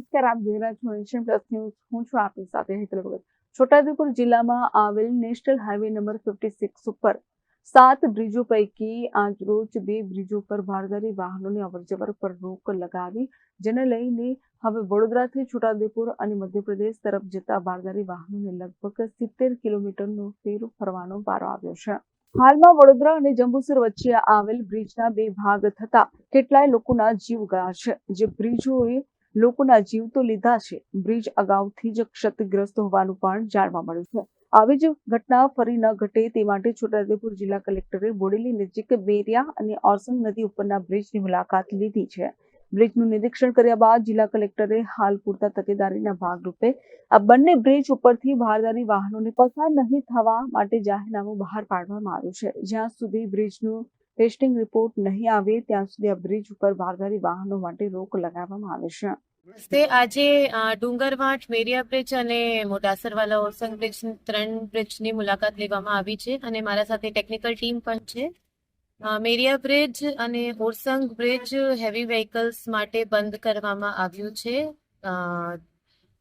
નમસ્કાર, આપ જોઈ રહ્યા છો એશિયન પ્લસ ન્યૂઝ હું છું આપની સાથે હેતલ ભગત. છોટાઉદેપુર જિલ્લામાં આવેલ national highway number fifty six ઉપર સાત બ્રિજો પૈકી આજ બે બ્રિજો પર ભારદારી વાહનોની અવરજવર પર રોક લગાવી, જેને લઈને હવે વડોદરાથી છોટાઉદેપુર અને મધ્યપ્રદેશ તરફ જતા ભારદારી વાહનોને લગભગ સિત્તેર કિલોમીટરનો ફેર ફરવાનો વારો આવ્યો છે. હાલમાં વડોદરા અને જંબુસર વચ્ચે આવેલ બ્રિજના બે ભાગ થતા કેટલાય લોકોના જીવ ગયા છે. જે બ્રિજોએ લોકોના જીવ તો લીધા છે. બ્રિજ અગાઉથી જ ક્ષતિગ્રસ્ત હોવાનું પણ જાણવા મળ્યું છે. આવી જ ઘટના ફરી ન ઘટે તે માટે છોટાઉદેપુર જિલ્લા કલેક્ટરે બોડેલી નજીક બેરિયા અને ઓરસંગ નદી ઉપરના બ્રિજની મુલાકાત લીધી છે. બ્રિજનું નિરીક્ષણ કર્યા બાદ જિલ્લા કલેક્ટરે હાલ પૂરતા તકેદારીના ભાગરૂપે આ બંને બ્રિજ ઉપરથી ભારદારી વાહનોને પસાર નહીં થવા માટે જાહેરનામું બહાર પાડવામાં આવ્યું છે. જ્યાં સુધી બ્રિજનું ટેસ્ટિંગ રિપોર્ટ નહીં આવે ત્યાં સુધી આ બ્રિજ ઉપર બારધારી વાહનો માટે રોક લગાવવામાં આવે છે. તે આજે ડુંગરવાટ મેરિયા બ્રિજ અને મોટાસરવાલા ઓરસંગ બ્રિજ ત્રણ બ્રિજની મુલાકાત લેવામાં આવી છે અને મારા સાથે ટેકનિકલ ટીમ પણ છે. મેરિયા બ્રિજ અને ઓરસંગ બ્રિજ હેવી વ્હીકલ્સ માટે બંધ કરવામાં આવ્યું છે.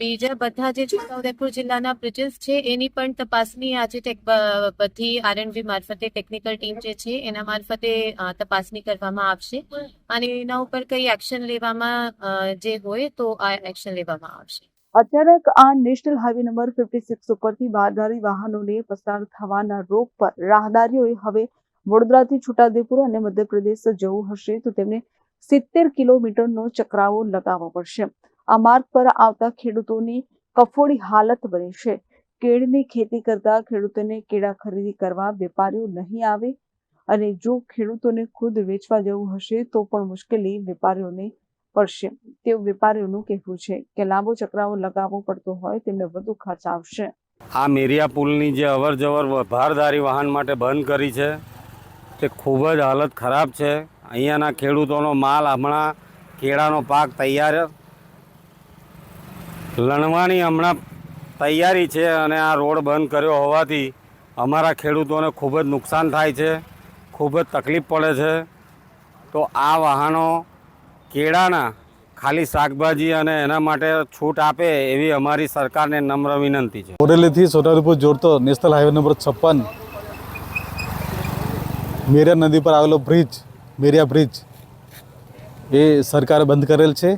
બીજા બધા જે છોટાઉદેપુર જિલ્લાના બ્રિજીસ છે, એની પણ તપાસની આજે બધી આરએનવી મારફતે ટેકનિકલ ટીમ જે છે, એના મારફતે તપાસની કરવામાં આવશે. અને એના ઉપર કઈ એક્શન લેવામાં જે હોય તો આ એક્શન લેવામાં આવશે. અચાનક આ national highway number fifty six ઉપરથી બારદારી વાહનોને પસાર થવાના રોગ પર રાહદારીઓએ હવે વડોદરાથી છોટાઉદેપુર અને મધ્યપ્રદેશ જવું હશે, તો તેમને સિત્તેર કિલોમીટરનો ચક્રાવો લગાવવો પડશે. આ માર્ગ પર આવતા ખેડૂતોની કફોડી હાલત બની છે. કેળની ખેતી કરતા ખેડૂતોને કેળા ખરીદી કરવા વેપારીઓ નહીં આવે અને જો ખેડૂતોને ખુદ વેચવા જવું હશે તો પણ મુશ્કેલી વેપારીઓને પડશે. તેવું વેપારીઓનું કહેવું છે કે લાંબો ચક્રાવો લગાવવો પડતો હોય તેમને વધુ ખર્ચ આવશે. આ મેરિયા પુલની જે અવર જવર ભારદારી વાહન માટે બંધ કરી છે તે ખૂબ જ હાલત ખરાબ છે. અહીંયાના ખેડૂતોનો માલ હમણાં કેળાનો પાક તૈયાર લણવાની હમણાં તૈયારી છે અને આ રોડ બંધ કર્યો હોવાથી અમારા ખેડૂતોને ખૂબ જ નુકસાન થાય છે, ખૂબ જ તકલીફ પડે છે. તો આ વાહનો કેળાના ખાલી શાકભાજી અને એના માટે છૂટ આપે એવી અમારી સરકારને નમ્ર વિનંતી છે. બોરેલીથી સોનારીપુર જોડતો નેશનલ હાઈવે નંબર છપ્પન, મેરિયા નદી પર આવેલો બ્રિજ, મેરિયા બ્રિજ, એ સરકારે બંધ કરેલ છે.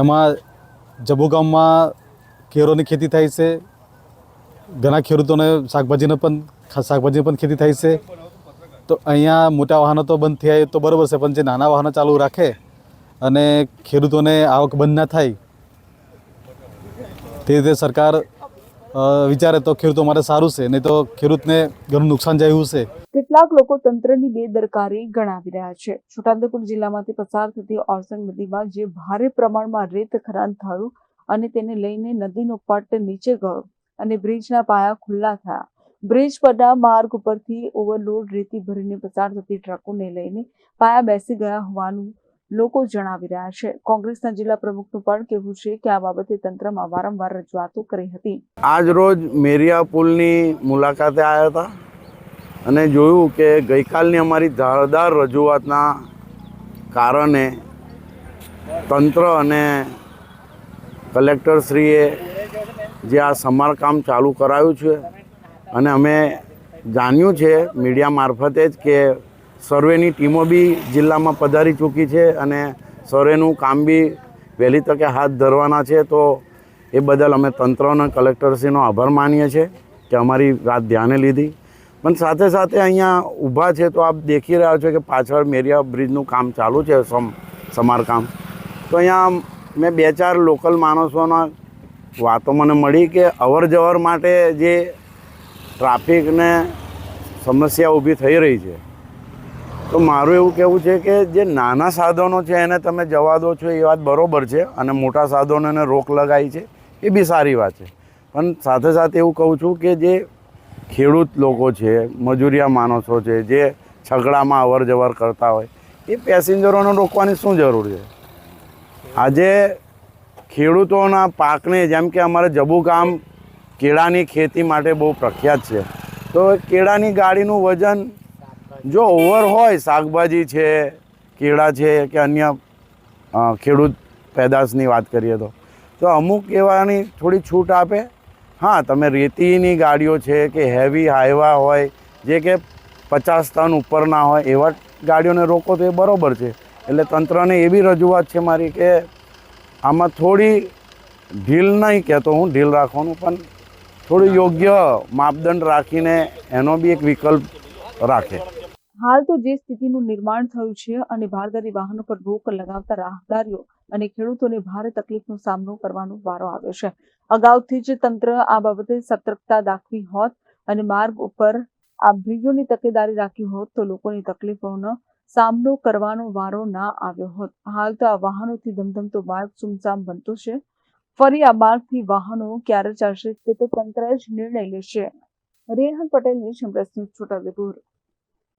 એમાં જબુ ગામમાં કેરોની ખેતી થાય છે. ઘણા ખેડૂતોને શાકભાજીને પણ શાકભાજીની પણ ખેતી થાય છે. તો અહીંયા મોટા વાહનો તો બંધ થયા તો બરાબર છે, પણ જે નાના વાહનો ચાલુ રાખે અને ખેડૂતોને આવક બંધ ના થાય, તે રીતે સરકાર વિચારે તો ખેડૂતો માટે સારું છે, નહીં તો ખેડૂતને ઘણું નુકસાન જાય છે. કેટલાક લોકો તંત્રની બેદરકારી ગણાવી રહ્યા છે. છોટાઉદેપુર જિલ્લામાંથી પસાર થતી ઓરસંગ નદીમાં જે ભારે પ્રમાણમાં રેત ખરાન થયું અને તેને લઈને નદીનો પટ નીચે ગયો અને બ્રિજના પાયા ખુલ્લા થયા. બ્રિજ પરના માર્ગ ઉપરથી ઓવરલોડ રેતી ભરીને પસાર થતી ટ્રકોને લઈને પાયા બેસી ગયા હોવાનું લોકો જણાવી રહ્યા છે. કોંગ્રેસના જિલ્લા પ્રમુખનું પણ કહેવું છે કે આ બાબતે તંત્રમાં વારંવાર રજૂઆતો કરી હતી. આજ રોજ મેરિયા પુલની મુલાકાતે આવ્યા હતા અને જોયું કે ગઈકાલની અમારી ધારદાર રજૂઆતના કારણે તંત્ર અને કલેક્ટરશ્રીએ જે આ સમારકામ ચાલુ કરાયું છે અને અમે જાણ્યું છે મીડિયા મારફતે જ કે સર્વેની ટીમો બી જિલ્લામાં પધારી ચૂકી છે અને સર્વેનું કામ બી વહેલી તકે હાથ ધરવાના છે. તો એ બદલ અમે તંત્ર અને કલેક્ટરશ્રીનો આભાર માનીએ છીએ કે અમારી વાત ધ્યાને લીધી. પણ સાથે સાથે અહીંયા ઊભા છે તો આપ દેખી રહ્યા છો કે પાછળ મેરિયા બ્રિજનું કામ ચાલુ છે, સમ, સમારકામ. તો અહીંયા મેં બે ચાર લોકલ માણસોના વાતો મને મળી કે અવર જવર માટે જે ટ્રાફિકને સમસ્યા ઊભી થઈ રહી છે. તો મારું એવું કહેવું છે કે જે નાના સાધનો છે એને તમે જવા દો છો એ વાત બરોબર છે અને મોટા સાધનોને રોક લગાવી છે, એ બી સારી વાત છે. પણ સાથે સાથે એવું કહું છું કે જે ખેડૂત લોકો છે, મજૂરિયા માણસો છે, જે છગડામાં અવર જવર કરતા હોય, એ પેસેન્જરોને રોકવાની શું જરૂર છે? આજે ખેડૂતોના પાકને જેમ કે અમારે જબુ ગામ કેળાની ખેતી માટે બહુ પ્રખ્યાત છે. તો કેળાની ગાડીનું વજન જો ઓવર હોય, શાકભાજી છે, કેળા છે કે અન્ય ખેડૂત પેદાશની વાત કરીએ તો. તો અમુક એવાની થોડી છૂટ આપે. હા, તમે રેતીની ગાડીઓ છે કે હેવી હાઈવા હોય, જે કે પચાસ ટન ઉપરના હોય, એવા ગાડીઓને રોકો તો એ બરાબર છે. એટલે તંત્રને એવી રજૂઆત છે મારી કે આમાં થોડી ઢીલ નહીં કહેતો હું, ઢીલ રાખવાનું, પણ થોડું યોગ્ય માપદંડ રાખીને એનો બી એક વિકલ્પ રાખે. હાલ તો જે સ્થિતિનું નિર્માણ થયું છે અને ભારદારી વાહનો પર રોક લગાવતા રાહદારીઓ અને ખેડૂતોને ભારે તકલીફનો સામનો કરવાનો વારો આવ્યો છે. અગાઉથી જ તંત્ર આ બાબતે સતર્કતા દાખવી હોત અને માર્ગ ઉપર આ બ્રિજોની તકેદારી રાખી હોત તો લોકોની તકલીફોનો સામનો કરવાનો વારો ના આવ્યો હોત. હાલ તો આ વાહનોથી ધમધમતો માર્ગ સુમસામ બનતો છે. ફરી આ માર્ગથી વાહનો ક્યારે ચાલશે તે તો તંત્ર જ નિર્ણય લેશે. Rehan Patel nation plus news Chhota Udepur